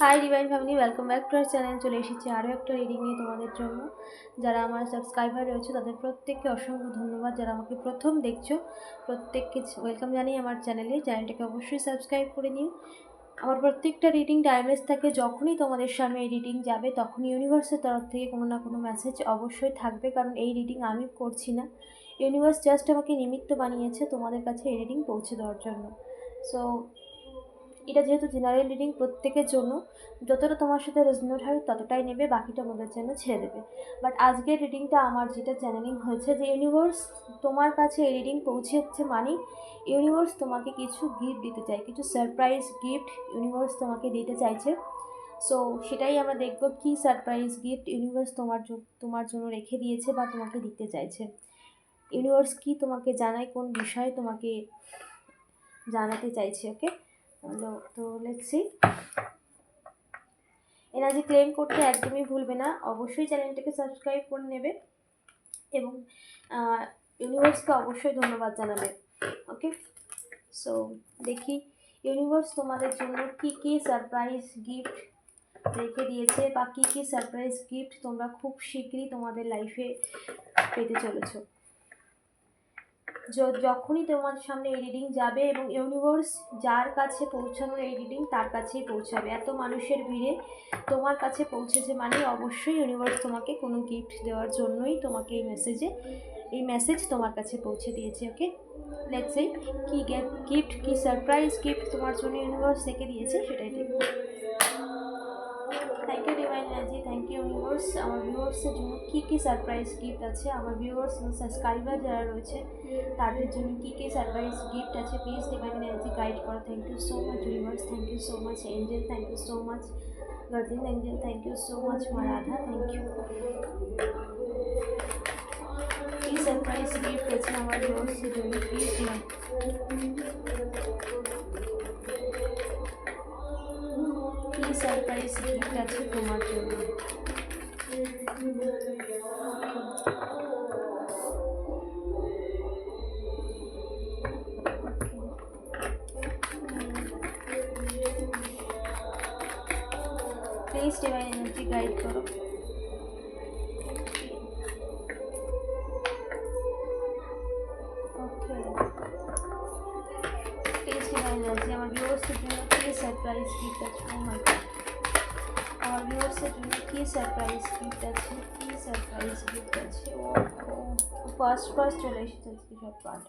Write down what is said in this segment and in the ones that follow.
Hi divine family welcome back to our channel চলে এসেছি আরও একটা রিডিং নিয়ে তোমাদের জন্য। যারা আমার সাবস্ক্রাইবার রয়েছে, তাদের প্রত্যেককে অসংখ্য ধন্যবাদ। যারা আমাকে প্রথম দেখছ, প্রত্যেককে ওয়েলকাম জানিয়ে আমার চ্যানেলে চ্যানেলটাকে অবশ্যই সাবস্ক্রাইব করে নিও। আমার প্রত্যেকটা রিডিং টাইমলেস থাকে। যখনই তোমাদের সামনে এই রিডিং যাবে তখন ইউনিভার্সের তরফ থেকে কোনো না কোনো মেসেজ অবশ্যই থাকবে। কারণ এই রিডিং আমি করছি না। ইউনিভার্স জাস্ট আমাকে নিমিত্ত বানিয়েছে তোমাদের কাছে এই রিডিং পৌঁছে দেওয়ার জন্য। সো এটা যেহেতু জেনারেল রিডিং প্রত্যেকের জন্য, যতটা তোমার সাথে রেজনেট হয় ততটাই নেবে, বাকিটা আমাদের জন্য ছেড়ে দেবে। বাট আজকের রিডিংটা আমার যেটা চ্যানেলিং হয়েছে যে ইউনিভার্স তোমার কাছে এই রিডিং পৌঁছে যাচ্ছে মানে ইউনিভার্স তোমাকে কিছু গিফট দিতে চায়, কিছু সারপ্রাইজ গিফট ইউনিভার্স তোমাকে দিতে চাইছে। সো সেটাই আমরা দেখব কী সারপ্রাইজ গিফট ইউনিভার্স তোমার তোমার জন্য রেখে দিয়েছে বা তোমাকে দিতে চাইছে। ইউনিভার্স কি তোমাকে জানায়, কোন বিষয়ে তোমাকে জানাতে চাইছে ওকে তো লেটস এনার্জি ক্লেম করতে একদমই ভুলবে না, অবশ্যই চ্যানেলটাকে সাবস্ক্রাইব করে নেবে এবং ইউনিভার্সকে অবশ্যই ধন্যবাদ জানাবে ওকে সো দেখি ইউনিভার্স তোমাদের জন্য কি কি সারপ্রাইজ গিফট রেখে দিয়েছে বা কী কী সারপ্রাইজ গিফট তোমরা খুব শীঘ্রই তোমাদের লাইফে পেতে চলেছো। যখনই তোমার সামনে এই রিডিং যাবে এবং ইউনিভার্স যার কাছে পৌঁছানোর এই রিডিং তার কাছেই পৌঁছাবে। এত মানুষের ভিড়ে তোমার কাছে পৌঁছেছে মানে অবশ্যই ইউনিভার্স তোমাকে কোনো গিফট দেওয়ার জন্যই তোমাকে এই মেসেজে এই মেসেজ তোমার কাছে পৌঁছে দিয়েছে ওকে লেটস কী গিফট কী সারপ্রাইজ গিফট তোমার জন্য ইউনিভার্স থেকে দিয়েছে সেটাই দেখব। Thank you divine energy thank you universe আমার ভিউয়ার্সের জন্য কী কী সারপ্রাইজ গিফট আছে? আমার ভিউয়ার্স সাবস্ক্রাইবার যারা রয়েছে, তাদের জন্য কী কী সারপ্রাইজ গিফট আছে? প্লিজ ডিভাইন এনার্জি গাইড করো। Thank you so much universe thank you so much angel thank you so much guardian angel thank you so much মা রাধা থ্যাংক ইউ কী সারপ্রাইজ গিফট আছে আমার ভিউয়ার্সের জন্য? প্লিজ সারপ্রাইজ গিফট আছে তোমার জন্য। প্লিজ ডিভাইন এনার্জি গাইড করো। প্লিজ ডিভাইন এনার্জি আমার ভিউয়ার্সের জন্য কী সারপ্রাইজ গিফট আছে ও মাই গড আমার ভিউয়ার্সের জন্য কী সারপ্রাইজ গিফট আছে কী সারপ্রাইজ গিফট আছে ও ও ফার্স্ট ফার্স্ট চলে এসেছে আজকে সব পার্ট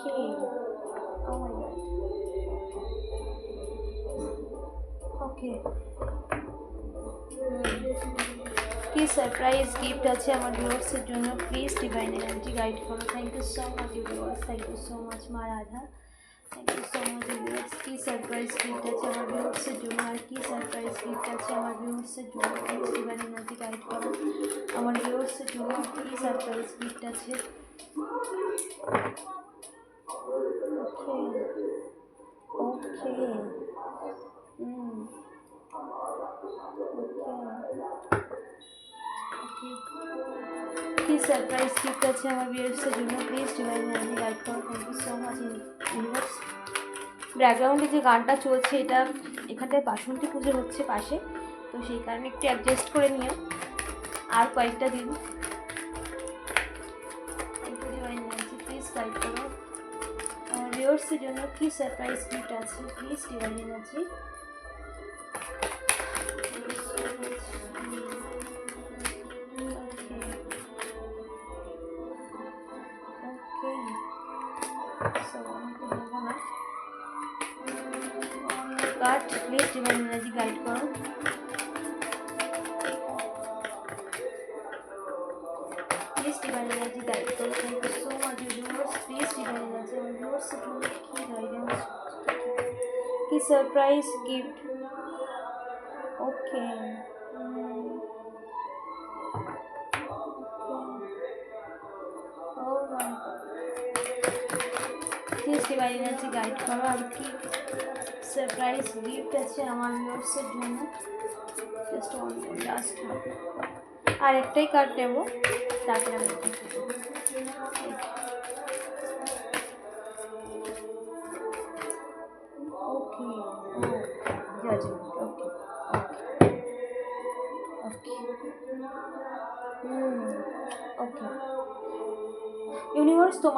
ওকে ও মাই গড ওকে কি সারপ্রাইজ গিফট আছে আমার ভিউয়ার্সের জন্য? প্লিজ ডিভাইন এনার্জি গাইড করো। Thank you so much viewers thank you so much মা Radha. Thank you so much viewers কি সারপ্রাইজ গিফট আছে আমার ভিউয়ার্সের জন্য। আর কি সারপ্রাইজ গিফট আছে আমার ভিউয়ার্সের জন্য। প্লিজ ডিভাইন এনার্জি গাইড করো। আমার ভিউয়ার্সের জন্য কি সারপ্রাইজ গিফট আছে। ওকে ওকে হুম কি সারপ্রাইজ গিফট আছে আমার ভিউয়ার্সের জন্য প্লিজ ডিভাইন এনার্জি গাইড করো thank you so much universe ব্যাকগ্রাউন্ডে যে গানটা চলছে, এটা এখানটায় বাসন্তী পুজো হচ্ছে পাশে, তো সেই কারণে একটু অ্যাডজাস্ট করে নিও। আর কয়েকটা দিন। প্লিজ গাইড করো। আমার ভিউয়ার্সের জন্য কি সারপ্রাইজ গিফট আছে please divine energy cut please divine energy guide করো প্লিজ ডিভাইন এনার্জি গাইড করো thank you so much viewers please divine energy আমার ভিউয়ার্স জন্য কি গাইডেন্স কি surprise gift okay please divine energy guide করো আর কি সারপ্রাইজ গিফট আছে আমার ভিউয়ার্সের জন্য জাস্ট ওয়ান লাস্ট আর একটাই কার্ড নেব তারপরে আমি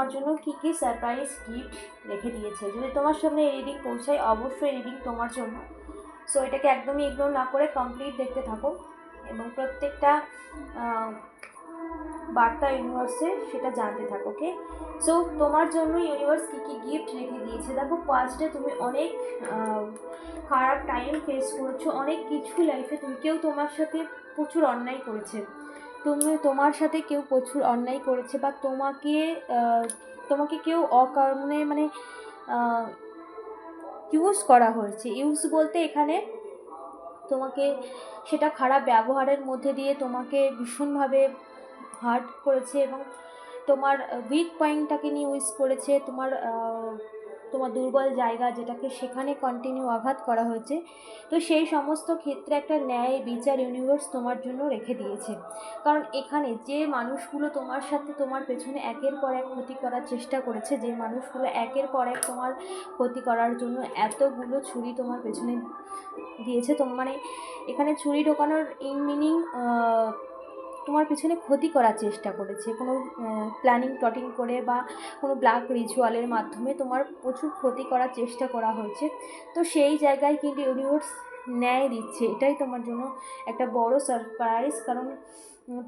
তোমার জন্য কী কী সারপ্রাইজ গিফট রেখে দিয়েছে। যদি তোমার সামনে রিডিং পৌঁছায়, অবশ্যই রিডিং তোমার জন্য। সো এটাকে একদমই ইগনোর না করে কমপ্লিট দেখতে থাকো এবং প্রত্যেকটা বার্তা ইউনিভার্সে সেটা জানতে থাকো ওকে সো তোমার জন্য ইউনিভার্স কী কী গিফট রেখে দিয়েছে? দেখো পাস্টে তুমি অনেক খারাপ টাইম ফেস করেছ, অনেক কিছু লাইফে তুমি, কেউ তোমার সাথে প্রচুর অন্যায় করেছে। তুমি তোমার সাথে কেউ প্রচুর অন্যায় করেছে বা তোমাকে তোমাকে কেউ অকারণে মানে ইউজ করা হয়েছে। ইউজ বলতে এখানে তোমাকে সেটা খারাপ ব্যবহারের মধ্যে দিয়ে তোমাকে ভীষণভাবে হার্ট করেছে এবং তোমার উইক পয়েন্টটাকে নিয়ে ইউজ করেছে। তোমার তোমার দুর্বল জায়গা যেটাকে সেখানে কন্টিনিউ আঘাত করা হয়েছে। তো সেই সমস্ত ক্ষেত্রে একটা ন্যায় বিচার ইউনিভার্স তোমার জন্য রেখে দিয়েছে। কারণ এখানে যে মানুষগুলো তোমার সাথে তোমার পেছনে একের পর এক ক্ষতি করার চেষ্টা করেছে, যে মানুষগুলো একের পর এক তোমার ক্ষতি করার জন্য এতগুলো ছুরি তোমার পেছনে দিয়েছে, তো মানে এখানে ছুরি ঢোকানোর ইন মিনিং তোমার পিছনে ক্ষতি করার চেষ্টা করেছে। কোনো প্ল্যানিং টটিং করে বা কোনো ব্ল্যাক রিচুয়ালের মাধ্যমে তোমার প্রচুর ক্ষতি করার চেষ্টা করা হয়েছে। তো সেই জায়গায় কিন্তু ইউনিভার্স ন্যায় দিচ্ছে। এটাই তোমার জন্য একটা বড় সারপ্রাইজ কারণ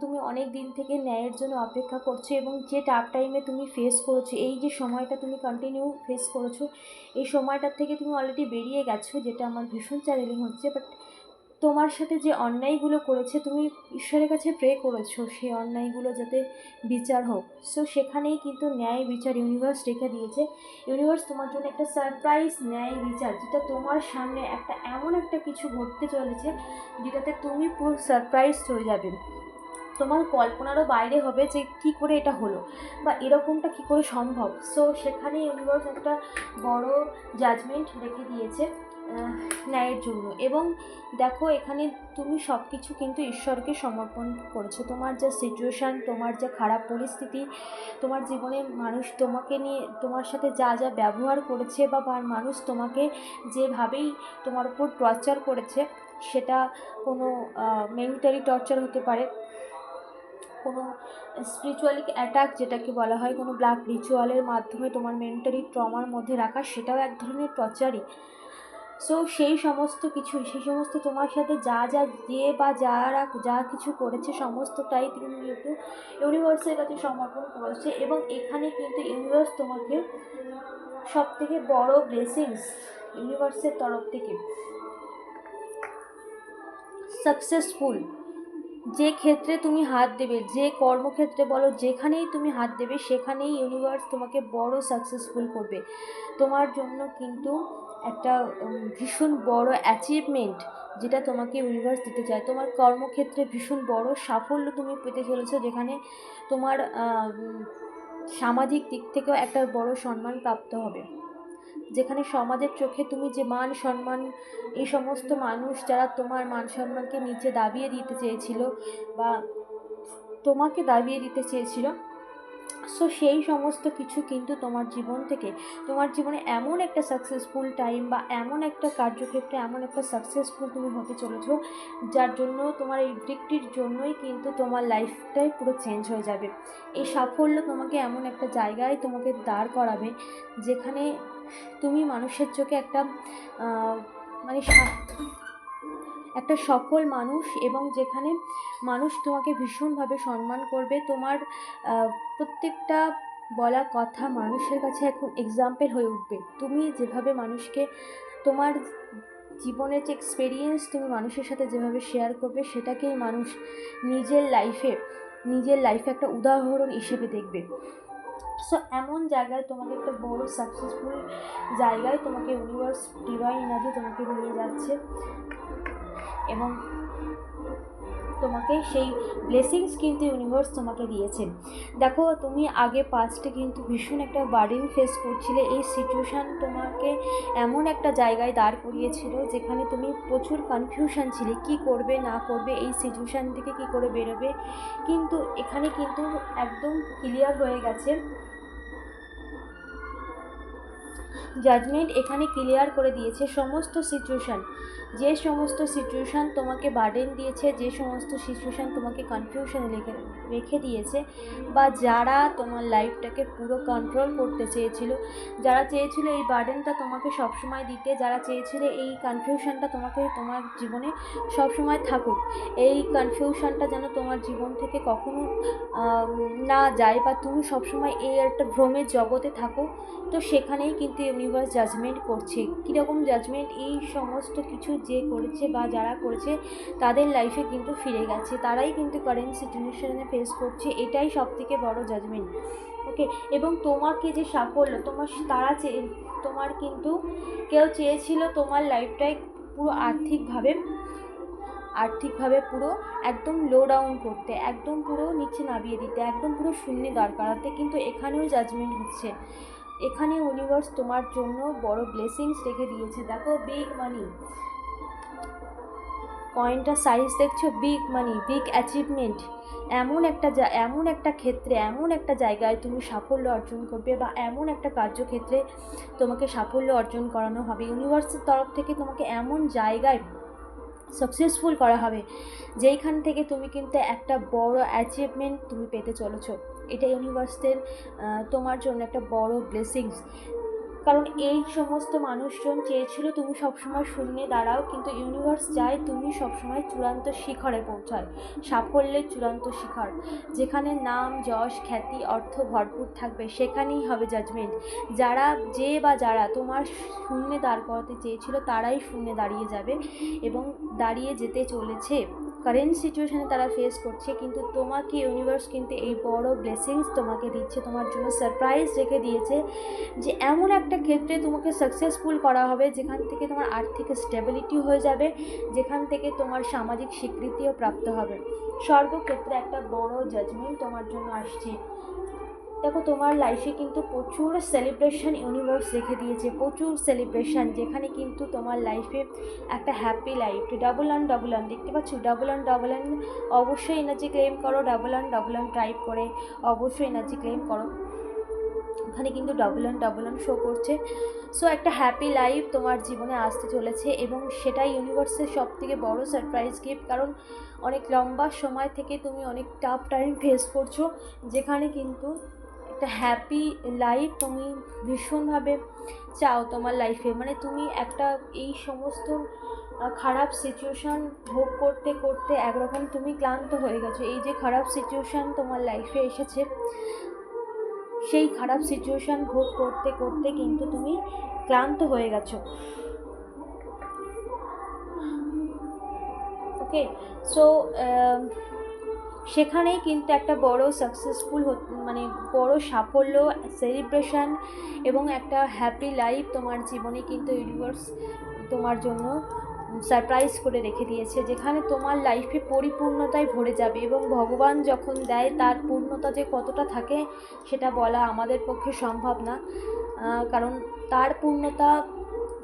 তুমি অনেক দিন থেকে ন্যায়ের জন্য অপেক্ষা করছ এবং যে টাফ টাইমে তুমি ফেস করেছ, এই যে সময়টা তুমি কন্টিনিউ ফেস করেছ, এই সময়টার থেকে তুমি অলরেডি বেরিয়ে গেছো, যেটা আমার ভীষণ চ্যালেঞ্জিং হচ্ছে। বাট তোমার সাথে যে অন্যায়গুলো করেছে, তুমি ঈশ্বরের কাছে প্রে করেছ, সেই অন্যায়গুলো যাতে বিচার হোক। সো সেখানেই কিন্তু ন্যায় বিচার ইউনিভার্স রেখে দিয়েছে। ইউনিভার্স তোমার জন্য একটা সারপ্রাইজ ন্যায় বিচার, যেটা তোমার সামনে একটা, এমন একটা কিছু ঘটতে চলেছে, যেটাতে তুমি পুরো সারপ্রাইজ হয়ে যাবে। তোমার কল্পনারও বাইরে হবে যে কী করে এটা হলো বা এরকমটা কী করে সম্ভব। সো সেখানে ইউনিভার্স একটা বড় জাজমেন্ট রেখে দিয়েছে ন্যায়ের জন্য। এবং দেখো, এখানে তুমি সব কিছু কিন্তু ঈশ্বরকে সমর্পণ করেছ। তোমার যা সিচুয়েশান তোমার যা খারাপ পরিস্থিতি, তোমার জীবনে মানুষ তোমাকে নিয়ে, তোমার সাথে যা যা ব্যবহার করেছে বা মানুষ তোমাকে যেভাবেই তোমার উপর টর্চার করেছে, সেটা কোনো মেন্টালি টর্চার হতে পারে। কোনো স্পিরিচুয়ালি অ্যাটাক যেটাকে বলা হয়, কোনো ব্ল্যাক রিচুয়ালের মাধ্যমে তোমার মেন্টালি ট্রমার মধ্যে রাখা, সেটাও এক ধরনের টর্চারই সো সেই সমস্ত কিছু, সেই সমস্ত তোমার সাথে যা যা যে বা যারা যা কিছু করেছে, সমস্তটাই তুমি কিন্তু ইউনিভার্সের কাছে সমর্পণ করেছে এবং এখানে কিন্তু ইউনিভার্স তোমাকে সব থেকে বড় ব্লেসিংস ইউনিভার্সের তরফ থেকে। সাকসেসফুল যে ক্ষেত্রে তুমি হাত দেবে, যে কর্মক্ষেত্রে বলো, যেখানেই তুমি হাত দেবে, সেখানেই ইউনিভার্স তোমাকে বড় সাকসেসফুল করবে। তোমার জন্য কিন্তু একটা ভীষণ বড় অ্যাচিভমেন্ট যেটা তোমাকে ইউনিভার্স দিতে চায়। তোমার কর্মক্ষেত্রে ভীষণ বড় সাফল্য তুমি পেতে চলেছো, যেখানে তোমার সামাজিক দিক থেকেও একটা বড় সম্মান প্রাপ্ত হবে। যেখানে সমাজের চোখে তুমি যে মান সম্মান, এই সমস্ত মানুষ যারা তোমার মান সম্মানকে নিচে দাবিয়ে দিতে চেয়েছিল বা তোমাকে দাবিয়ে দিতে চেয়েছিল সো সেই সমস্ত কিছু কিন্তু তোমার জীবন থেকে, তোমার জীবনে এমন একটা সাকসেসফুল টাইম বা এমন একটা কার্যক্ষেত্রে এমন একটা সাকসেসফুল তুমি হতে চলেছ, যার জন্য তোমার এই বৃত্তির জন্যই কিন্তু তোমার লাইফটাই পুরো চেঞ্জ হয়ে যাবে। এই সাফল্য তোমাকে এমন একটা জায়গায় তোমাকে দাঁড় করাবে, যেখানে তুমি মানুষের চোখে একটা মানে একটা সফল মানুষ এবং যেখানে মানুষ তোমাকে ভীষণভাবে সম্মান করবে। তোমার প্রত্যেকটা বলা কথা মানুষের কাছে এখন এক্সাম্পল হয়ে উঠবে। তুমি যেভাবে মানুষকে, তোমার জীবনের যে এক্সপেরিয়েন্স তুমি মানুষের সাথে যেভাবে শেয়ার করবে, সেটাকেই মানুষ নিজের লাইফে নিজের লাইফে একটা উদাহরণ হিসেবে দেখবে। সো এমন জায়গায় তোমাকে একটা বড় সাকসেসফুল জায়গায় তোমাকে ইউনিভার্স ডিভাইন এনার্জি তোমাকে নিয়ে যাচ্ছে। এবং তোমাকে সেই ব্লেসিংস কিন্তু ইউনিভার্স তোমাকে দিয়েছে। দেখো, তুমি আগে পাস্টে কিন্তু ভীষণ একটা বার্ডিং ফেস করছিলে। এই সিচুয়েশান তোমাকে এমন একটা জায়গায় দাঁড় করিয়েছিল যেখানে তুমি প্রচুর কনফিউশন ছিলে, কি করবে, না করবে, এই সিচুয়েশান থেকে কি করে বেরোবে। কিন্তু এখানে কিন্তু একদম ক্লিয়ার হয়ে গেছে। জাজমেন্ট এখানে ক্লিয়ার করে দিয়েছে সমস্ত সিচুয়েশান যে সমস্ত সিচুয়েশান তোমাকে বার্ডেন দিয়েছে, যে সমস্ত সিচুয়েশান তোমাকে কনফিউশনে রেখে রেখে দিয়েছে বা যারা তোমার লাইফটাকে পুরো কন্ট্রোল করতে চেয়েছিল, যারা চেয়েছিল এই বার্ডেনটা তোমাকে সবসময় দিতে, যারা চেয়েছিল এই কনফিউশনটা তোমাকে তোমার জীবনে সবসময় থাকুক, এই কনফিউশনটা যেন তোমার জীবন থেকে কখনো না যায় বা তুমি সবসময় এই একটা ভ্রমের জগতে থাকো, তো সেখানেই কিন্তু ইউনিভার্স জাজমেন্ট করছে। কীরকম জাজমেন্ট এই সমস্ত কিছু যে করেছে বা যারা করেছে, তাদের লাইফে কিন্তু ফিরে গেছে। তারাই কিন্তু কারেন্ট সিচুয়েশনে ফেস করছে, এটাই সব থেকে বড় জাজমেন্ট ওকে এবং তোমাকে যে সাফল্য, তোমার তারা চেয়ে তোমার কিন্তু কেউ চেয়েছিল তোমার লাইফটাই পুরো আর্থিকভাবে আর্থিকভাবে পুরো একদম লো ডাউন করতে, একদম পুরো নিচে নামিয়ে দিতে, একদম পুরো শূন্যে দাঁড় করাতে কিন্তু এখানেও জাজমেন্ট হচ্ছে। এখানে ইউনিভার্স তোমার জন্য বড় ব্লেসিংস রেখে দিয়েছে। দেখো বিগ মানি কয়েনটা সাইজ দেখছ বিগ মানি বিগ অ্যাচিভমেন্ট এমন একটা এমন একটা ক্ষেত্রে, এমন একটা জায়গায় তুমি সাফল্য অর্জন করবে বা এমন একটা কার্যক্ষেত্রে তোমাকে সাফল্য অর্জন করানো হবে। ইউনিভার্সের তরফ থেকে তোমাকে এমন জায়গায় সাকসেসফুল করা হবে, যেইখান থেকে তুমি কিন্তু একটা বড় অ্যাচিভমেন্ট তুমি পেতে চলেছো। এটা ইউনিভার্সের তোমার জন্য একটা বড় ব্লেসিংস কারণ এই সমস্ত মানুষজন চেয়েছিল তুমি সবসময় শূন্যে দাঁড়াও, কিন্তু ইউনিভার্স চায় তুমি সবসময় চূড়ান্ত শিখরে পৌঁছায়। সাফল্যের চূড়ান্ত শিখর। যেখানে নাম, যশ, খ্যাতি, অর্থ ভরপুর থাকবে, সেখানেই হবে জাজমেন্ট যারা যে বা যারা তোমার শূন্যে দাঁড় করাতে চেয়েছিল, তারাই শূন্যে দাঁড়িয়ে যাবে এবং দাঁড়িয়ে যেতে চলেছে। কারেন্ট সিচুয়েশানে তারা ফেস করছে, কিন্তু তোমাকে ইউনিভার্স কিন্তু এই বড় ব্লেসিংস তোমাকে দিচ্ছে। তোমার জন্য সারপ্রাইজ রেখে দিয়েছে যে, এমন একটা ক্ষেত্রে তোমাকে সাকসেসফুল করা হবে, যেখান থেকে তোমার আর্থিক স্টেবিলিটি হয়ে যাবে, যেখান থেকে তোমার সামাজিক স্বীকৃতিও প্রাপ্ত হবে। সর্বক্ষেত্রে একটা বড় জাজমেন্ট তোমার জন্য আসছে। দেখো, তোমার লাইফে কিন্তু প্রচুর সেলিব্রেশন ইউনিভার্স রেখে দিয়েছে, প্রচুর সেলিব্রেশন যেখানে কিন্তু তোমার লাইফে একটা happy life double on double on দেখতে পাচ্ছ? ডাবল অন ডাবল অন অবশ্যই এনার্জি ক্লেম করো double on double on type করে, অবশ্যই এনার্জি ক্লেম করো। ওখানে কিন্তু double on double on show করছে। সো একটা হ্যাপি লাইফ তোমার জীবনে আসতে চলেছে এবং সেটাই ইউনিভার্সের সব থেকে বড়ো সারপ্রাইজ গিফট কারণ অনেক লম্বা সময় থেকে তুমি অনেক টাফ টাইম ফেস করছ, যেখানে কিন্তু একটা হ্যাপি লাইফ তুমি ভীষণভাবে চাও তোমার লাইফে মানে তুমি একটা এই সমস্ত খারাপ সিচুয়েশান ভোগ করতে করতে একরকম তুমি ক্লান্ত হয়ে গেছো। এই যে খারাপ সিচুয়েশান তোমার লাইফে এসেছে সেই খারাপ সিচুয়েশান ভোগ করতে করতে কিন্তু তুমি ক্লান্ত হয়ে গেছো। ওকে সো সেখানেই কিন্তু একটা বড় সাকসেসফুল মানে বড় সাফল্য সেলিব্রেশন এবং একটা হ্যাপি লাইফ তোমার জীবনে কিন্তু ইউনিভার্স তোমার জন্য সারপ্রাইজ করে রেখে দিয়েছে, যেখানে তোমার লাইফে পরিপূর্ণতায় ভরে যাবে এবং ভগবান যখন দেয়, তার পূর্ণতা যে কতটা থাকে, সেটা বলা আমাদের পক্ষে সম্ভব না। কারণ তার পূর্ণতা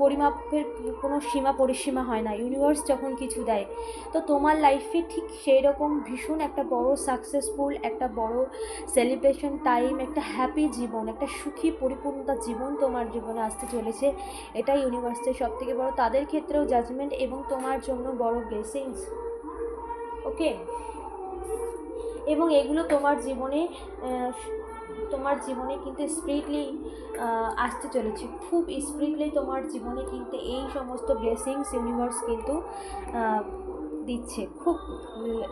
পরিমাপের কোনো সীমা পরিসীমা হয় না। ইউনিভার্স যখন কিছু দেয়, তো তোমার লাইফে ঠিক সেই রকম ভীষণ একটা বড় সাকসেসফুল একটা বড় সেলিব্রেশন টাইম একটা হ্যাপি জীবন, একটা সুখী পরিপূর্ণতা জীবন তোমার জীবনে আসতে চলেছে। এটা ইউনিভার্সের সব থেকে বড়। তাদের ক্ষেত্রেও জাজমেন্ট এবং তোমার জন্য বড় ব্লেসিংস ওকে এবং এগুলো তোমার জীবনে তোমার জীবনে কিন্তু স্পিরিটলি আসতে চলেছে। খুব স্পিরিটলি তোমার জীবনে কিন্তু এই সমস্ত ব্লেসিংস ইউনিভার্স কিন্তু দিচ্ছে। খুব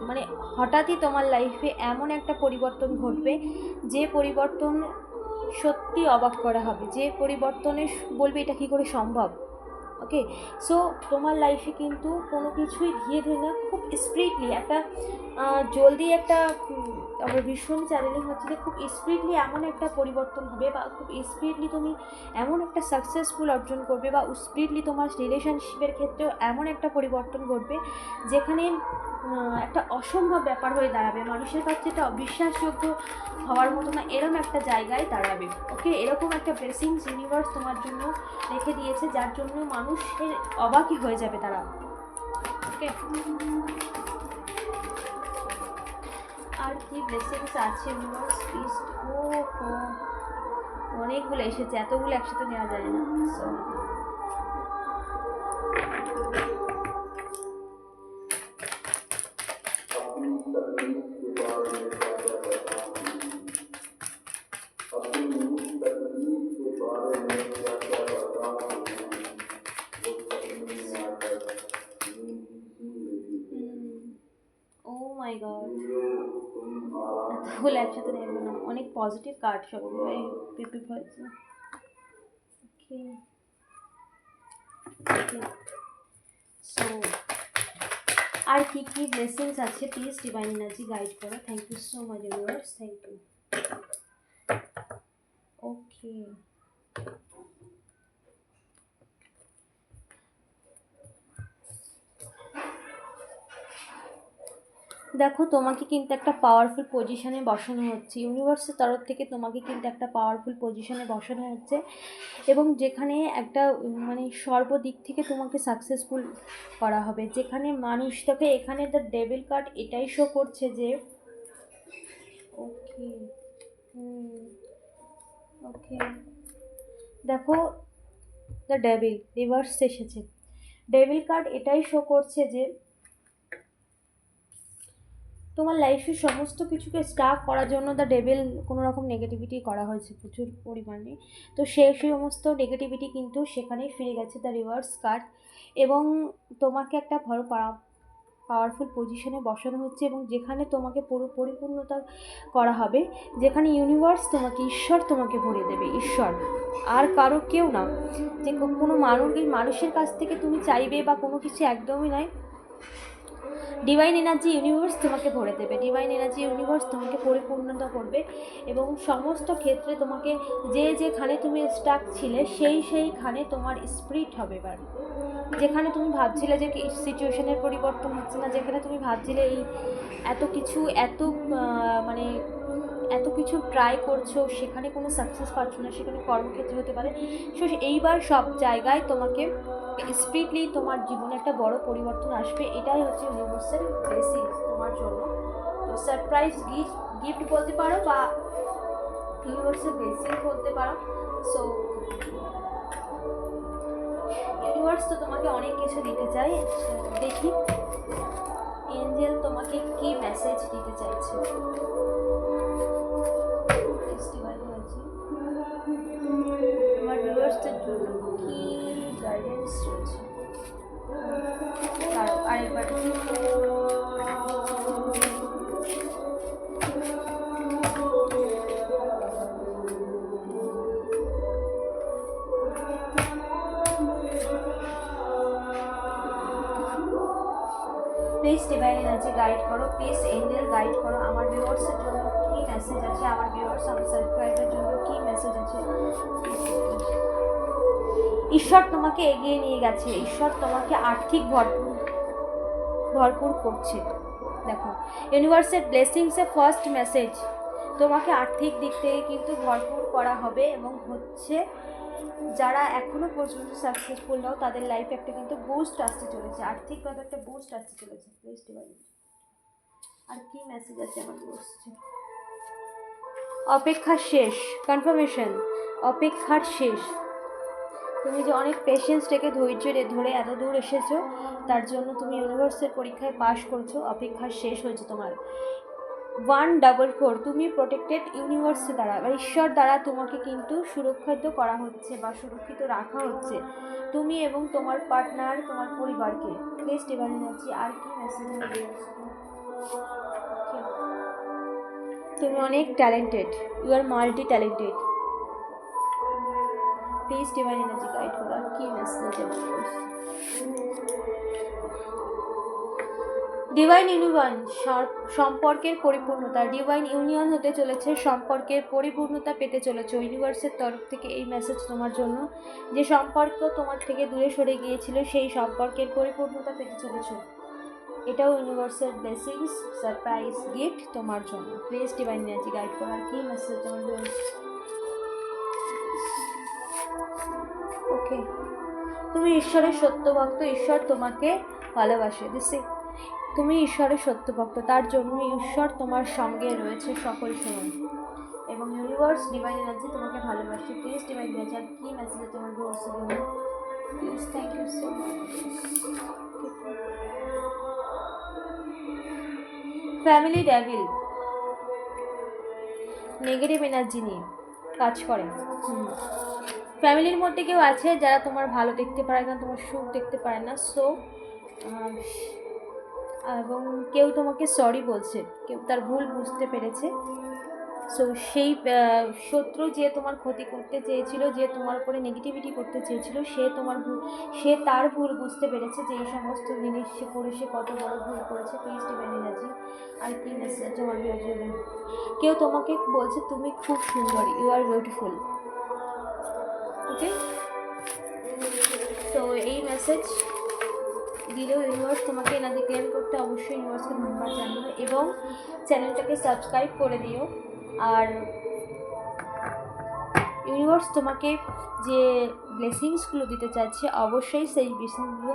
মানে হঠাৎই তোমার লাইফে এমন একটা পরিবর্তন ঘটবে, যে পরিবর্তন সত্যি অবাক করা হবে। যে পরিবর্তনে বলবে, এটা কী করে সম্ভব? ওকে সো তোমার লাইফে কিন্তু কোনো কিছুই ধীরে ধীরে না, খুব স্পিডলি একটা জলদি একটা আমার ভীষণ চ্যালেঞ্জিং হচ্ছে যে খুব স্পিডলি এমন একটা পরিবর্তন হবে বা খুব স্পিডলি তুমি এমন একটা সাকসেসফুল অর্জন করবে বা স্পিডলি তোমার রিলেশনশিপের ক্ষেত্রেও এমন একটা পরিবর্তন ঘটবে যেখানে একটা অসম্ভব ব্যাপার হয়ে দাঁড়াবে। মানুষের কাছে এটা অবিশ্বাসযোগ্য হওয়ার মতো না। এরকম একটা জায়গায় দাঁড়াবে ওকে এরকম একটা ব্লেসিংস ইউনিভার্স তোমার জন্য রেখে দিয়েছে, যার জন্য মানুষের অবাকই হয়ে যাবে তারা ওকে আর কি ব্লেসিংস আছে ইউনিভার্স ও অনেকগুলো এসেছে, এতগুলো একসাথে নেওয়া যায় না সো মাই গড এতগুলো একসাথে নেব না অনেক পজিটিভ কার্ড এই পিপি হয়েছে ওকে সো আর কি কি ব্লেসিংস আছে? প্লিজ ডিভাইন এনার্জি গাইড করো। Thank you so much universe thank you okay দেখো, তোমাকে কিন্তু একটা পাওয়ারফুল পজিশনে বসানো হচ্ছে। ইউনিভার্সের তরফ থেকে তোমাকে কিন্তু একটা পাওয়ারফুল পজিশনে বসানো হচ্ছে এবং যেখানে একটা মানে সর্বদিক থেকে তোমাকে সাকসেসফুল করা হবে। যেখানে মানুষ তোকে এখানে দ্য ডেবিল কার্ড এটাই শো করছে যে ওকে ওকে দেখো দ্য ডেবিল রিভার্স এসেছে। ডেবিল কার্ড এটাই শো করছে যে তোমার লাইফের সমস্ত কিছুকে স্টাক করার জন্য দ্য ডেভিল কোনো রকম নেগেটিভিটি করা হয়েছে প্রচুর পরিমাণে। তো সেই সমস্ত নেগেটিভিটি কিন্তু সেখানেই ফিরে গেছে দ্য রিভার্স কার্ড এবং তোমাকে একটা বড় পাওয়ারফুল পজিশনে বসানো হচ্ছে এবং যেখানে তোমাকে পুরো পরিপূর্ণতা করা হবে, যেখানে ইউনিভার্স তোমাকে, ঈশ্বর তোমাকে ভরিয়ে দেবে, ঈশ্বর। আর কারও কেউ না। যে কোনো মানুষ, মানুষের কাছ থেকে তুমি চাইবে বা কোনো কিছু একদমই নয় ডিভাইন এনার্জি ইউনিভার্স তোমাকে ভরে দেবে। ডিভাইন এনার্জি ইউনিভার্স তোমাকে পরিপূর্ণতা করবে এবং সমস্ত ক্ষেত্রে তোমাকে যে যেখানে তুমি স্টাক ছিলে, সেই সেইখানে তোমার স্পিরিট হবে এবার। যেখানে তুমি ভাবছিলে যে সিচুয়েশনের পরিবর্তন হচ্ছে না, যেখানে তুমি ভাবছিলে এই এত কিছু, এত মানে এত কিছু ট্রাই করছ, সেখানে কোনো সাকসেস পাচ্ছ না, সেখানে কর্মক্ষেত্রে হতে পারে। সো এইবার সব জায়গায় তোমাকে স্পিডলি তোমার জীবনে একটা বড় পরিবর্তন আসবে, এটাই হচ্ছে ইউনিভার্সের ব্লেসিং তোমার জন্য। তো সারপ্রাইজ গিফট গিফট বলতে পারো বা ইউনিভার্সের ব্লেসিং বলতে পারো। সো ইউনিভার্স তো তোমাকে অনেক কিছু দিতে চাই দেখি। এঞ্জেল তোমাকে কি মেসেজ দিতে চাইছে? গাইডেন্স রয়েছে আর আরেকবার প্লিজ ডিভাইন এনার্জি গাইড করো প্লিজ এঞ্জেল গাইড করো আমার ভিউয়ার্সের জন্য কি মেসেজ আছে। আমার ভিউয়ার্স আমার সাবস্ক্রাইবের জন্য কি মেসেজ আছে। ঈশ্বর তোমাকে এগিয়ে নিয়ে গেছে। ঈশ্বর তোমাকে আর্থিক ভরপুর ভরপুর করছে। দেখো ইউনিভার্সের ব্লেসিংসের ফার্স্ট মেসেজ তোমাকে আর্থিক দিক থেকে কিন্তু ভরপুর করা হবে এবং হচ্ছে যারা এখনও পর্যন্ত সাকসেসফুল নাও, তাদের লাইফে একটা কিন্তু বুস্ট আসতে চলেছে। আর্থিকভাবে একটা বুস্ট আসতে চলেছে। প্লিজ ডিভাইন আর কি মেসেজ আছে আমার বুঝছে অপেক্ষা শেষ। কনফার্মেশন অপেক্ষার শেষ। তুমি যে অনেক পেশেন্স রেখে ধৈর্য ধরে এত দূর এসেছ, তার জন্য তুমি ইউনিভার্সের পরীক্ষায় পাশ করছ, অপেক্ষা শেষ হয়েছে তোমার। ওয়ান ডাবল ফোর তুমি প্রোটেক্টেড ইউনিভার্স দ্বারা বা ঈশ্বর দ্বারা তোমাকে কিন্তু সুরক্ষিত করা হচ্ছে বা সুরক্ষিত রাখা হচ্ছে। তুমি এবং তোমার পার্টনার তোমার পরিবারকে। প্লিজ ডিভাইন এনার্জি আর কি মেসেজ তুমি অনেক talented you are multi talented please divine energy guide করো আর কি মেসেজ ডিভাইন ইউনিয়ন সম্পর্কের পরিপূর্ণতা ডিভাইন ইউনিয়ন হতে চলেছে, সম্পর্কের পরিপূর্ণতা পেতে চলেছে। ইউনিভার্সের তরফ থেকে এই মেসেজ তোমার জন্য, যে সম্পর্ক তোমার থেকে দূরে সরে গিয়েছিল, সেই সম্পর্কের পরিপূর্ণতা পেতে চলেছ। এটাও ইউনিভার্সের ব্লেসিংস সারপ্রাইজ গিফট তোমার জন্য। প্লিজ ডিভাইন এনার্জি গাইড করো আর কি মেসেজ তোমার ওকে। তুমি ঈশ্বরের সত্য ভক্ত ঈশ্বর তোমাকে ভালোবাসে দিছে তুমি ঈশ্বরের সত্য ভক্ত তার জন্য ঈশ্বর তোমার সঙ্গে রয়েছে সকল সময়। এবং ইউনিভার্স ডিভাইন এনার্জি তোমাকে ভালোবাসে। প্লিজ ডিভাইন আর কি মেসেজ তোমার জন্য please thank you so much family devil negative energy নিয়ে কাজ করে। ফ্যামিলির মধ্যে কেউ আছে যারা তোমার ভালো দেখতে পারে না, তোমার সুখ দেখতে পারে না? সো এবং কেউ তোমাকে সরি বলছে, কেউ তার ভুল বুঝতে পেরেছে। সো সেই শত্রু যে তোমার ক্ষতি করতে চেয়েছিল, যে তোমার উপরে নেগেটিভিটি করতে চেয়েছিল, সে তোমার ভুল, সে তার ভুল বুঝতে পেরেছে যে এই সমস্ত জিনিস সে করে, সে কত বড় ভুল করেছে। প্লিজ ডিভাইন এনার্জি আর কি মেসেজ আমার কেউ তোমাকে বলছে, তুমি খুব সুন্দর ইউ আর বিউটিফুল ওকে তো এই মেসেজ দিলেও ইউনিভার্স তোমাকে এনাদের ক্লেম করতে অবশ্যই ইউনিভার্সকে ধন্যবাদ জানাবে এবং চ্যানেলটাকে সাবস্ক্রাইব করে দিও। আর ইউনিভার্স তোমাকে যে ব্লেসিংসগুলো দিতে চাচ্ছে অবশ্যই সেই ব্লেসিংসগুলো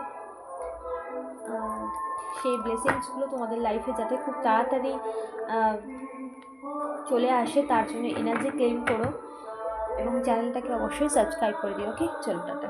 সেই ব্লেসিংসগুলো তোমাদের লাইফে যাতে খুব তাড়াতাড়ি চলে আসে, তার জন্য এনার্জি ক্লেম করো। এবং চ্যানেলটাকে অবশ্যই সাবস্ক্রাইব করে দিও ওকে? চলো টাটা।